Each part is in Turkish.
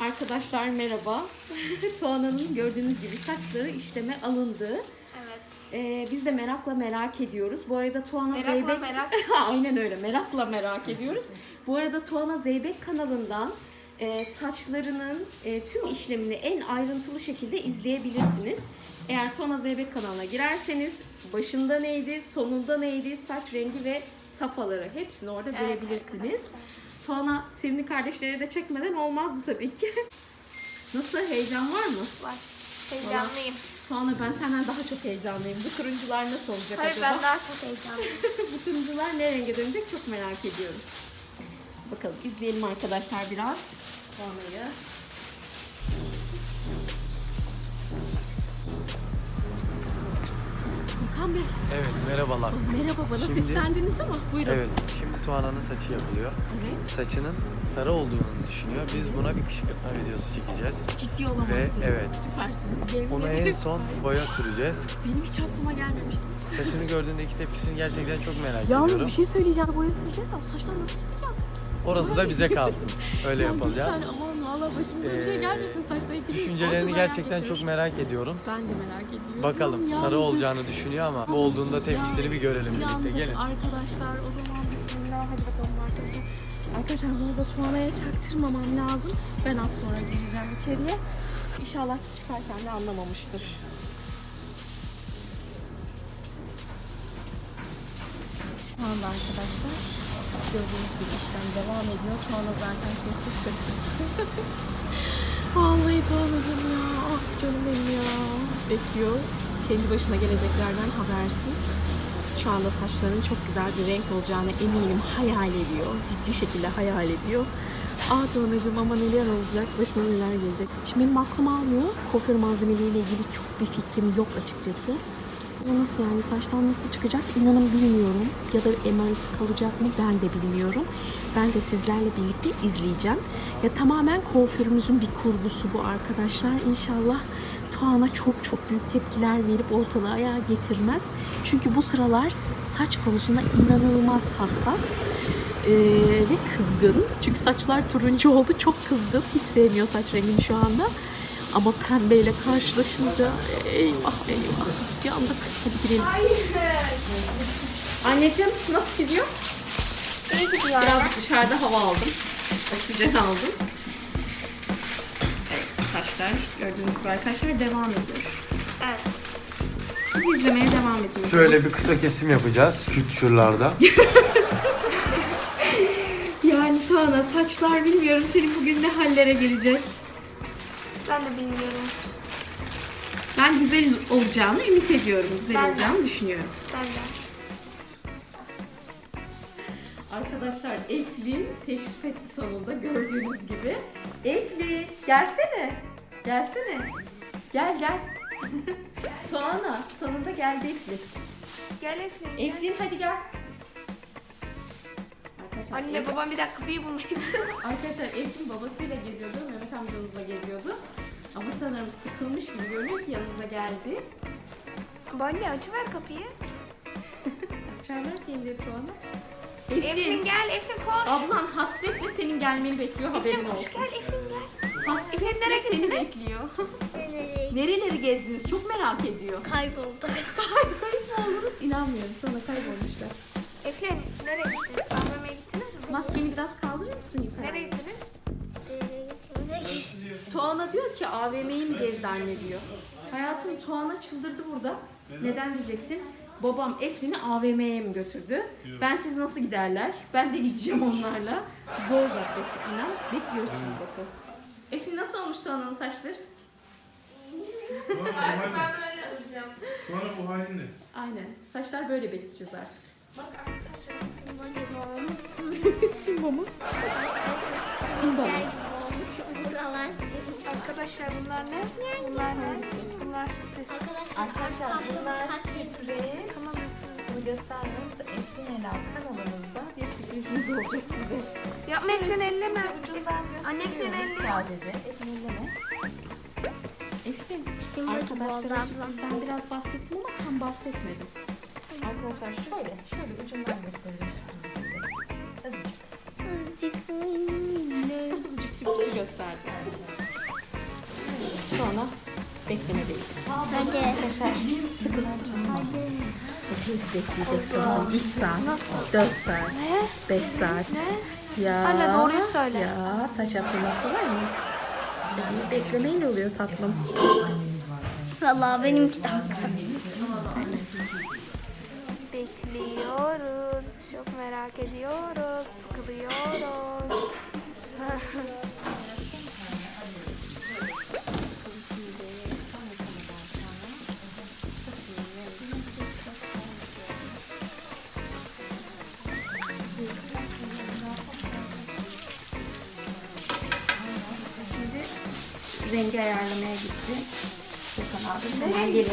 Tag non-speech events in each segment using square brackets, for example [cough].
Arkadaşlar merhaba. [laughs] Tuana'nın gördüğünüz gibi saçları işleme alındı. Evet. Ee, biz de merakla merak ediyoruz. Bu arada Tuana Merakla Zeybek... merak. [laughs] Aynen öyle merakla merak ediyoruz. Bu arada Tuana Zeybek kanalından e, saçlarının e, tüm işlemini en ayrıntılı şekilde izleyebilirsiniz. Eğer Tuana Zeybek kanalına girerseniz başında neydi, sonunda neydi, saç rengi ve safhaları hepsini orada Evet görebilirsiniz. arkadaşlar. Tuana sevimli kardeşleri de çekmeden olmazdı tabii ki. Nasıl heyecan var mı? Var. Heyecanlıyım. Tuana ben senden daha çok heyecanlıyım. Bu turuncular nasıl olacak Hayır acaba? ben daha çok heyecanlıyım. [laughs] Bu turuncular ne renge dönecek çok merak ediyorum. Bakalım izleyelim arkadaşlar biraz. Tuana'yı. Hakan Bey, Evet merhabalar. merhaba bana Şimdi- seslendiniz ama buyurun. Evet şimdi Tuana'nın saçı yapılıyor. Evet. Saçının sarı olduğunu düşünüyor. Biz buna bir kışkırtma videosu çekeceğiz. Ciddi olamazsınız. evet. Süpersiniz. Yemin Onu en ederim son süper. boya süreceğiz. Benim hiç aklıma gelmemişti. Saçını gördüğünde iki tepkisini gerçekten çok merak Yalnız ediyorum. bir şey söyleyeceğim. Boya süreceğiz ama saçlar nasıl çıkacak? Orası da bize kalsın. Öyle Ya yapacağız. Lütfen aman valla başımıza bir şey Ee, gelmesin saçlar ikimiz. Düşüncelerini gerçekten çok merak ediyorum. Ben de merak ediyorum. Bakalım Yalnız- sarı olacağını düşünüyor ama bu olduğunda tepkisini bir görelim birlikte. Yandık Gelin. Arkadaşlar o zaman bismillah hadi bakalım arkadaşlar. Arkadaşlar bunu da Tuana'ya çaktırmamam lazım. Ben az sonra gireceğim içeriye. İnşallah çıkarken de anlamamıştır. Şu anda arkadaşlar gördüğünüz gibi işlem devam ediyor. Tuana zaten sessiz sessiz. [laughs] Vallahi Tuana'cığım ya. Ah canım benim ya. Bekliyor. Kendi başına geleceklerden habersiz. Şu anda saçlarının çok güzel bir renk olacağını eminim hayal ediyor. Ciddi şekilde hayal ediyor. Aa Tuana'cığım ama neler olacak, başına neler gelecek. Şimdi benim aklım almıyor. Kuaför malzemeleriyle ilgili çok bir fikrim yok açıkçası. Ama nasıl yani saçtan nasıl çıkacak inanın bilmiyorum. Ya da emarisi kalacak mı ben de bilmiyorum. Ben de sizlerle birlikte izleyeceğim. Ya tamamen kuaförümüzün bir kurgusu bu arkadaşlar. İnşallah Tuana çok çok büyük tepkiler verip ortalığı ayağa getirmez. Çünkü bu sıralar saç konusunda inanılmaz hassas ee, ve kızgın. Çünkü saçlar turuncu oldu. Çok kızgın. Hiç sevmiyor saç rengini şu anda. Ama pembeyle karşılaşınca eyvah eyvah yandık. Hadi girelim. Anneciğim nasıl gidiyor? İyi gidiyor. Biraz dışarıda hava aldım. Oksijen aldım. Evet saçlar gördüğünüz gibi arkadaşlar devam ediyor. Evet. Biz izlemeye devam ediyoruz. Şöyle bir kısa kesim yapacağız küt şuralarda. [laughs] Yani Tuana saçlar bilmiyorum senin bugün ne hallere gelecek. Ben de bilmiyorum. Ben güzel olacağını ümit ediyorum. Güzel Ben de. olacağını düşünüyorum. Ben de. Arkadaşlar Eflin teşrif etti sonunda gördüğünüz gibi. Efli gelsene. Gelsene. Gel gel. [laughs] Tuana sonunda geldi Eflin. Gel Eflin. Eflin hadi gel. Arkadaşlar, Anne Ef- babam bir dakika bir bulmaya çalışsın. Arkadaşlar Eflin babasıyla geziyordu. Mehmet amcanızla geziyordu. Ama sanırım sıkılmış gibi görünüyor ki yanınıza geldi. Anne açıver kapıyı. Açarlar kendileri Tuana. Eflin gel Eflin koş. Ablan hasretle senin gelmeni bekliyor haberin Eflin koş olsun. gel Eflin gel. Hasretle Efendim, nereye seni gittiniz? bekliyor. Nereleri gezdiniz? Çok merak ediyor. Kayboldu. [laughs] Kayboldunuz. İnanmıyorum sana kaybolmuşlar. Eflin nereye gittiniz? AVM'ye gittiniz mi? Maskeni biraz kaldırır mısın yukarı? Nereye gittiniz? Tuana diyor ki AVM'yi mi gezdi anne diyor. Hayatım Tuana çıldırdı burada. Neden diyeceksin? Babam Eflin'i AVM'ye mi götürdü? Ben siz nasıl giderler? Ben de gideceğim onlarla. Zor zapt ettik inan. Bekliyoruz şimdi bakalım. Eflin nasıl olmuş Tuana'nın saçları? Artık ben böyle duracağım. Sonra bu halin ne? Aynen. Saçlar böyle bekleyeceğiz artık. Bak artık saçlarım. Simba gibi olmuşsun. Simba mı? Simba mı? Arkadaşlar bunlar ne? Bunlar ne? Bunlar sürpriz. Arkadaşlar bunlar sürpriz. Tamam. Bunu göstermiyoruz da Eflin Ela kanalımızda bir sürprizimiz olacak size. Yapma Eflin elleme. Ucundan Anne gösteriyorum elleme. Sadece. Eflin elleme. Arkadaşlara ablam. ben biraz bahsettim ama tam bahsetmedim. Arkadaşlar şöyle, şöyle ucundan göstereyim sürprizi size. Azıcık. Azıcık. Azıcık Bizi gösterdi. Sonra beklemedeyiz. Hadi. Arkadaşlar sıkı Bekleyeceksin. 3 saat, 4 saat, 5 saat. Ya, Anne, doğruyu söyle. Ya saç yaptırmak kolay mı? Yani beklemeyle oluyor tatlım. Vallahi benimki daha kısa. Bekliyoruz. Çok merak ediyoruz. Sıkılıyoruz. [laughs] rengi ayarlamaya gitti. Furkan abi hemen gelir.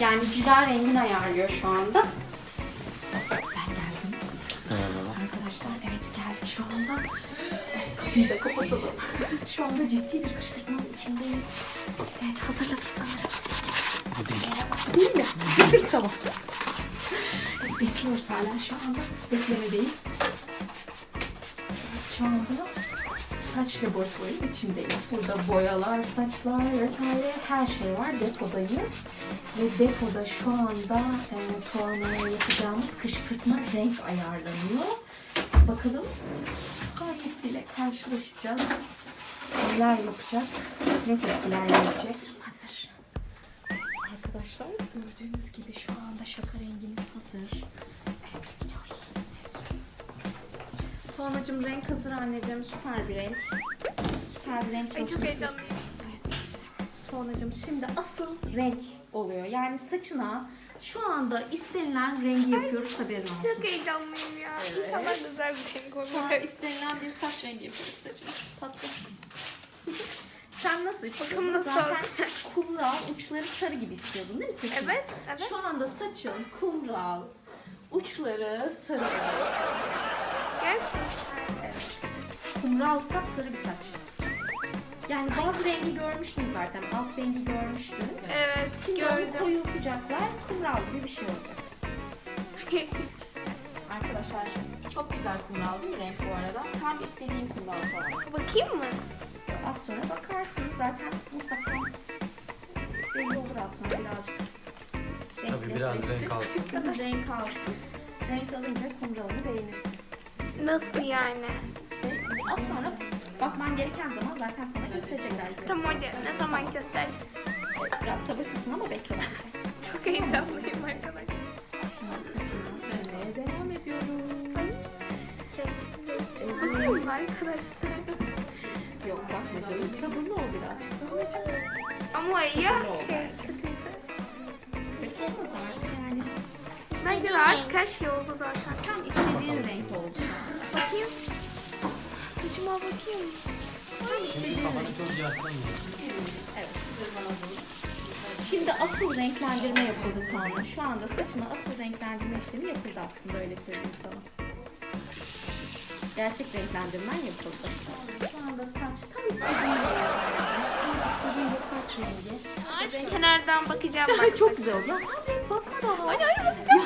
Yani cila rengini ayarlıyor şu anda. Ben geldim. Arkadaşlar evet geldik şu anda. Evet kapıyı da kapatalım. [laughs] Şu anda ciddi bir kışkırtmanın içindeyiz. Evet hazırladık sanırım. Bu değil. Değil mi? [laughs] tamam. Evet, bekliyoruz hala şu anda. Beklemedeyiz. Evet, şu anda saç laboratuvarının içindeyiz. Burada boyalar, saçlar vesaire her şey var. Depodayız. Ve depoda şu anda e, Tuana'ya yapacağımız kışkırtma renk ayarlanıyor. Bakalım hangisiyle karşılaşacağız. Neler yapacak, ne tepkiler verecek. Hazır. Arkadaşlar gördüğünüz gibi şu anda şaka rengimiz hazır. Evet gidiyoruz. Tuana'cığım renk hazır anneciğim. Süper bir renk. Süper bir renk Ay çok heyecanlıyım. Evet. Tuana'cığım şimdi asıl renk oluyor. Yani saçına şu anda istenilen rengi yapıyoruz haberin olsun. Çok heyecanlıyım ya. İnşallah güzel bir renk Şu an olur. istenilen bir saç rengi yapıyoruz saçına. Tatlı. [laughs] Sen nasıl istiyordun? Nasıl Zaten olacak. kumral, uçları sarı gibi istiyordun değil mi saçın? Evet, evet. Şu anda saçın kumral, uçları sarı. Gerçekten. Evet. Kumral sapsarı bir saç. Yani bazı rengi görmüştün zaten. Alt rengi görmüştün. Evet, Şimdi onu gördüm. koyultacaklar. Kumral gibi bir şey olacak. [laughs] Arkadaşlar çok güzel kumral değil mi renk bu arada? Tam istediğim kumral falan. Bakayım mı? Az sonra bakarsın zaten mutlaka belli olur az sonra birazcık. Tabii biraz renk alsın. [laughs] renk alsın. Renk alınca kumralını beğenirsin. Nasıl yani? İşte az sonra bakman gereken zaman zaten sana gösterecekler. Tamam hadi. Ne zaman gösterecek? Biraz sabırsızsın ama bekle bence. [laughs] Çok heyecanlıyım arkadaşlar. Şimdi saçını sürmeye devam ediyoruz. Bakayım mı arkadaşlar? Yok bakma canım sabırlı ol birazcık. Babacığım. Ama ya şey kötüyse. Kötü olmaz artık yani. Bence de artık her şey oldu zaten. Saçıma bakayım. Kafanı çok. Evet. Şimdi asıl renklendirme yapıldı Tanrı. Şu anda saçına asıl renklendirme işlemi yapıldı aslında öyle söyleyeyim sana. Gerçek renklendirmen yapıldı. Şu anda saç tam. Tam istediğin bir saç rengi. Kenardan bakacağım [laughs] bak. çok güzel oldu. Ya sen renk bakma daha. Hadi hadi bakacağım.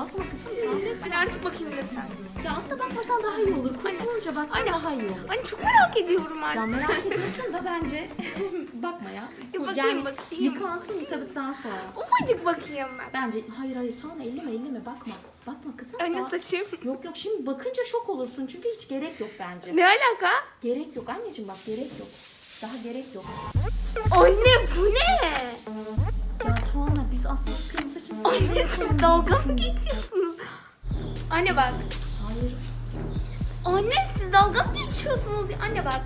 Bakma kızım sen. Artık bakayım lütfen. Ya aslında bakmasan daha iyi olur. Kurtulunca baksan Anne. daha iyi olur. Anne çok merak ediyorum Sen artık. merak ediyorsun da bence [laughs] bakma ya. Ya bakayım, yani bakayım. yıkansın yıkadıktan sonra. Ufacık bakayım ben. Bence hayır hayır sonra elleme elleme bakma. Bakma kızım. Anne Daha- saçım. Yok yok şimdi bakınca şok olursun çünkü hiç gerek yok bence. Ne alaka? Gerek yok anneciğim bak gerek yok. Daha gerek yok. Anne bu ne? Ya Tuana biz aslında senin saçını... Anne siz dalga mı geçiyorsunuz? Anne bak. Hayır. Anne siz dalga mı geçiyorsunuz? Anne bak.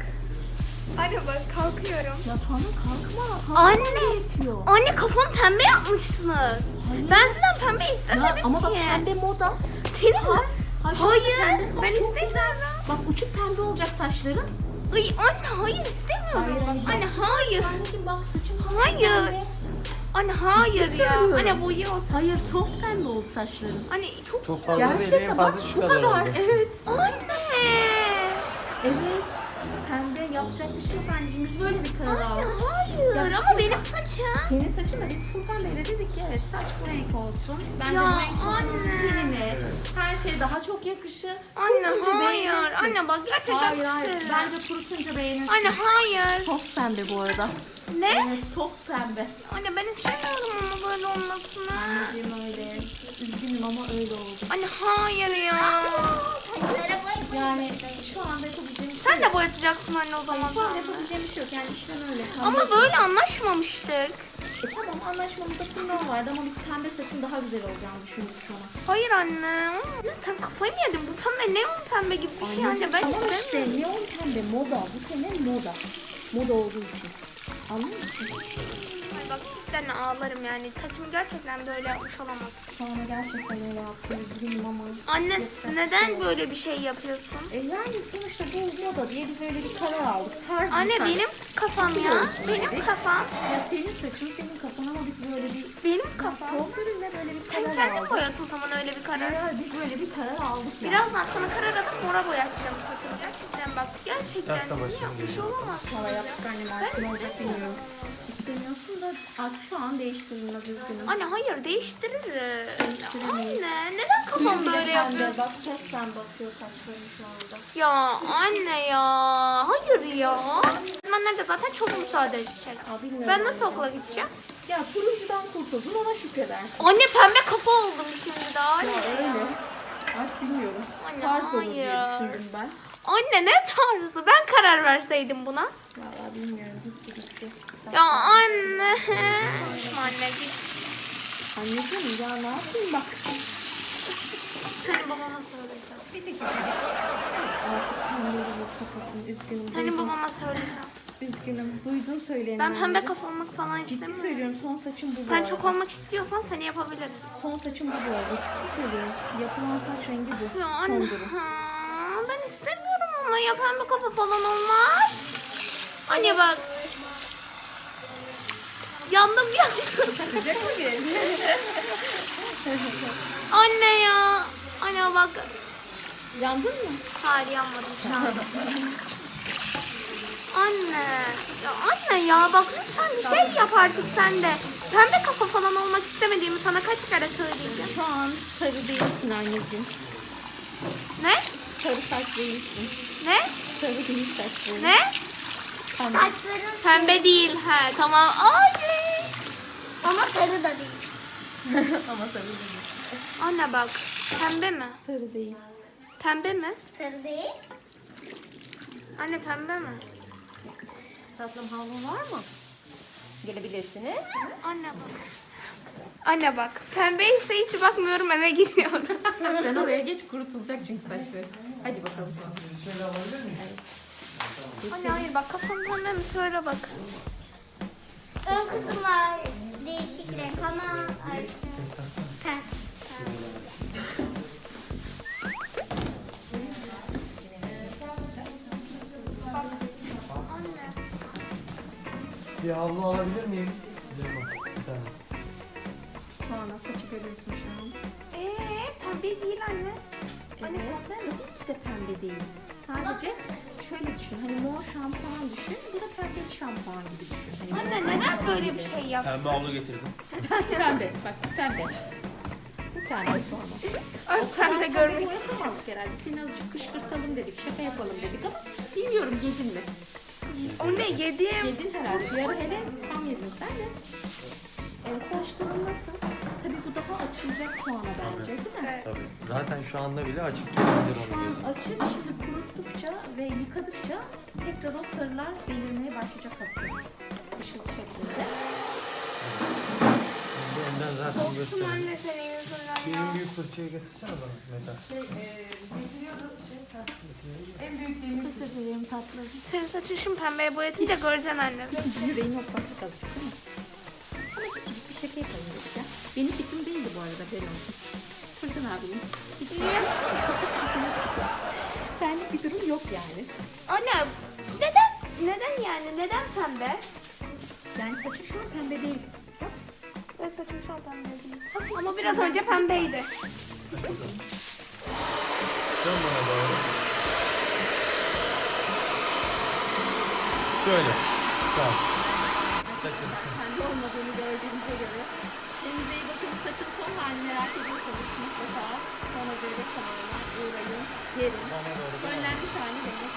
Anne bak kalkıyorum. Ya Tuana kalkma. kalkma Anne. yapıyor. Anne kafamı pembe yapmışsınız. Ben sizden pembe Ya istemedim ama bak ki. pembe moda. Senin mi? Hayır, Hayır. Ben istemiyorum. Bak uçuk pembe olacak saçların. Ay anne hayır istemiyorum. Hayır, hayır. Anne hayır. Anneciğim bak saçın Hayır. pembe. Anne hayır Ciddi ya. söylüyorum. Anne boya olsun. Hayır soft pembe oldu saçların. Anne çok... Çok fazla değil, en bak fazla şu bu kadar kadar. oldu. Evet. Anne. Evet. Pembe yapacak bir şey yok anneciğim. Biz böyle bir karar Anne aldık. hayır Ya ama benim saçım. Senin saçın da biz Furkan Bey'le dedik ki evet saç bu renk olsun. Ben Ya de bu renk olsun. anne. Tenine, her şey daha çok yakışır. Anne Kurutunca hayır. beğenirsin. Anne bak gerçekten Hayır hayır. kısır. Bence kurutunca beğenirsin. Anne hayır. Soft pembe bu arada. Ne? Evet soft pembe. Anne ben istemiyorum ama böyle olmasını. Anneciğim öyle. Üzgünüm ama öyle oldu. Anne hayır ya. Yani şu anda yapabileceğim bir şey Sen de boyatacaksın anne o zaman. Şu anda yapabileceğim bir şey yok. Yani işlem öyle. Pembe- Ama böyle anlaşmamıştık. E tamam anlaşmamızda kumral vardı ama biz pembe saçın daha güzel olacağını düşündük sana. Hayır anne. Anne sen kafayı mı yedin? Bu pembe ne bu pembe gibi bir şey anne ben tamam istemiyorum. işte neon pembe moda. Bu sene moda. Moda olduğu için. Anlıyor musun? Ay bak cidden ağlarım yani. Saçımı gerçekten böyle yapmış olamaz. Sonra gerçekten öyle yaptı. Üzgünüm ama. Anne neden böyle bir şey yapıyorsun? E yani sonuçta bu moda diye biz öyle bir karar aldık. Tarz bir Anne saç. benim kafam ya. Benim kafam. Ya senin saçın senin kafan biz böyle bir Benim kafam. kuaförünle böyle bir Sen karar kendin aldık. boyat o zaman öyle bir karar. Ya biz böyle bir karar aldık ya. Birazdan sana karar alıp mora boyatacağım saçımı. Gerçekten bak. Gerçekten. Yasta başım yapmış geliyor. olamaz. Hava yaptık anneler. Ne olacak bilmiyorum. İstemiyorsun da artık şu an değiştirilmez üzgünüm. Anne hayır değiştiririz. Değiştiremeyiz. Anne neden kafam böyle yapıyorsun? Bak sesten bakıyor saçlarım şu anda. Ya anne ya. Hayır ya. Öğretmenler de zaten çok müsaade edecek. Aa, bilmiyorum Ben nasıl okula gideceğim? Ya turuncudan kurtuldun ona şükredersin. Anne pembe kafa oldum şimdi daha. Ya öyle. Artık bilmiyorum. Anne, Ters olur diye hayır. düşündüm ben. Anne ne tarzı? Ben karar verseydim buna. Valla bilmiyorum. Gitti gitti. Ya anne. anne git. Anneciğim ya ne yapayım bak. Senin babama söyleyeceğim. Artık pembeyle kafasını üzgünüm. Senin babama söyleyeceğim. Üzgünüm. Duydun söyleyeni. Ben pembe kafa olmak falan Ciddi istemiyorum. söylüyorum son saçım bu bu Sen arada. çok olmak istiyorsan seni yapabiliriz. Son saçım bu bu arada. Ciddi söylüyorum. Yapılan saç rengi bu. Ya Son anne. durum. ha, ben istemiyorum ama ya pembe kafa falan olmaz. Anne bak. Yandım yandım. Sıcak mı geldi? Anne ya. Anne bak. Yandın mı? Hayır yanmadım şu an. [laughs] anne. Ya anne ya bak lütfen bir şey yap artık sen de. Pembe kafa falan olmak istemediğimi sana kaç kere söyleyeceğim. Şu an sarı değilsin anneciğim. Ne? Sarı saç değilsin. Ne? Sarı değil saçların. Ne? Tamam. Pembe değil. He tamam. Ay. Ama sarı da değil. [laughs] Ama sarı değil. Anne bak. Pembe mi? Sarı değil. Pembe mi? Sarı değil. Anne pembe mi? Tatlım havlun var mı? Gelebilirsiniz. Anne bak. Anne bak. Pembe ise hiç bakmıyorum eve gidiyorum. [laughs] Sen oraya geç kurutulacak çünkü saçları. Hadi bakalım. Anne hayır bak kafam pembe mi? Söyle bak. Ön kısım var. Değişik renk ama Bir havlu alabilir miyim? Bir tane. Şu anda saçı görüyorsun şu an. Ee pembe değil anne. Anne tabii ki de pembe değil. Sadece şöyle düşün. Hani mor şampuan düşün. Bu da pembe şampuan gibi düşün. Hani Anne neden böyle bir şey yaptın? Pembe havlu getirdim. [laughs] pembe. Bak pembe. Pembe şu anda. Ay pembe görmek istiyorum. herhalde. Seni azıcık kışkırtalım dedik. Şaka yapalım dedik ama bilmiyorum mi? O ne yedim. Yedin herhalde. Bir ara hele tam yedin sen de. Evet, saçların nasıl? Tabii bu daha açılacak ana bence değil mi? Tabii. Zaten şu anda bile açık gelebilir Şu onun an gözü. açık şimdi kuruttukça ve yıkadıkça tekrar o sarılar belirmeye başlayacak hafif. Işıl şeklinde. Bu önden zaten gösteriyor. anne senin. Benim büyük fırçayı getirsene bana Meta. Özür dilerim tatlım. Senin saçın şimdi pembeye boyatınca göreceksin anne. Yüreğim ufaklık azıcık değil mi? Ama küçücük bir şaka yapalım dedik ya. Benim fikrim değildi bu arada ben olsun. Fırtın abinin. Niye? Benlik bir durum yok yani. Anne neden? Neden yani? Neden pembe? Yani saçın şu an pembe değil. Ama biraz önce pembeydi. Dön bana doğru. Şöyle. Tamam. Kendi olmadığını gördüğünüze göre. Kendinize iyi bakın. Saçın son halini merak ediyorsanız mutlaka sonra böyle kanalına uğrayın. Gelin. Fönlenmiş halini denemek